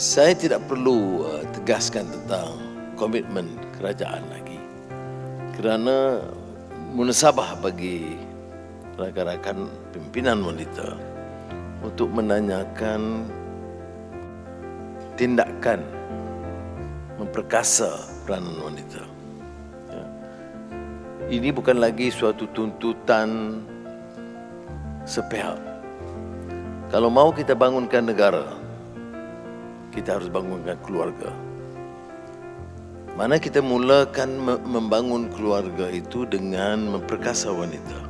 Saya tidak perlu uh, tegaskan tentang komitmen kerajaan lagi. Kerana munasabah bagi rakan-rakan pimpinan wanita untuk menanyakan tindakan memperkasa peranan wanita. Ya. Ini bukan lagi suatu tuntutan sepihak. Kalau mau kita bangunkan negara, kita harus bangunkan keluarga. Mana kita mulakan me- membangun keluarga itu dengan memperkasa wanita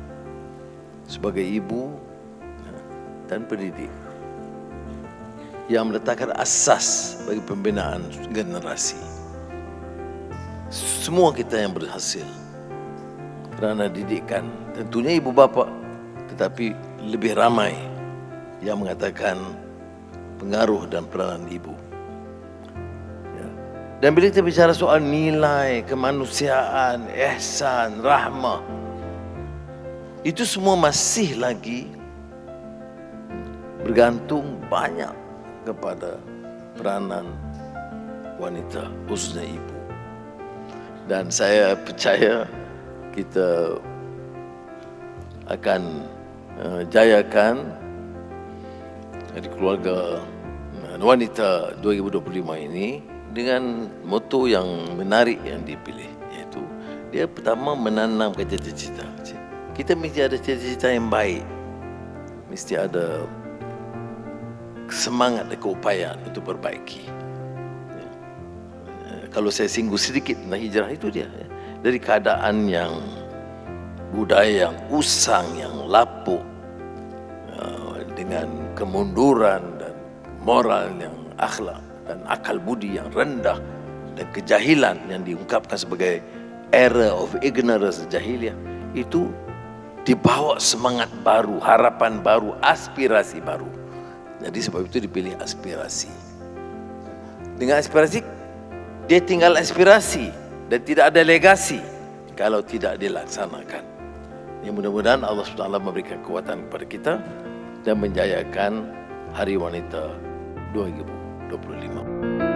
sebagai ibu ya, dan pendidik yang meletakkan asas bagi pembinaan generasi. Semua kita yang berhasil kerana didikan, tentunya ibu bapa, tetapi lebih ramai yang mengatakan pengaruh dan peranan ibu. Ya. Dan bila kita bicara soal nilai, kemanusiaan, ihsan, rahmah, itu semua masih lagi bergantung banyak kepada peranan wanita, khususnya ibu. Dan saya percaya kita akan uh, jayakan di keluarga uh, wanita 2025 ini dengan moto yang menarik yang dipilih iaitu dia pertama menanamkan cita-cita. Kita mesti ada cita-cita yang baik. Mesti ada semangat dan keupayaan untuk perbaiki. Ya. Eh, Kalau saya singgung sedikit tentang hijrah itu dia ya. dari keadaan yang budaya yang usang, yang lapuk eh, dengan kemunduran dan moral yang akhlak dan akal budi yang rendah dan kejahilan yang diungkapkan sebagai era of ignorance jahiliah itu dibawa semangat baru, harapan baru, aspirasi baru. Jadi sebab itu dipilih aspirasi. Dengan aspirasi, dia tinggal aspirasi dan tidak ada legasi kalau tidak dilaksanakan. Ya mudah-mudahan Allah SWT memberikan kekuatan kepada kita dan menjayakan Hari Wanita 2025.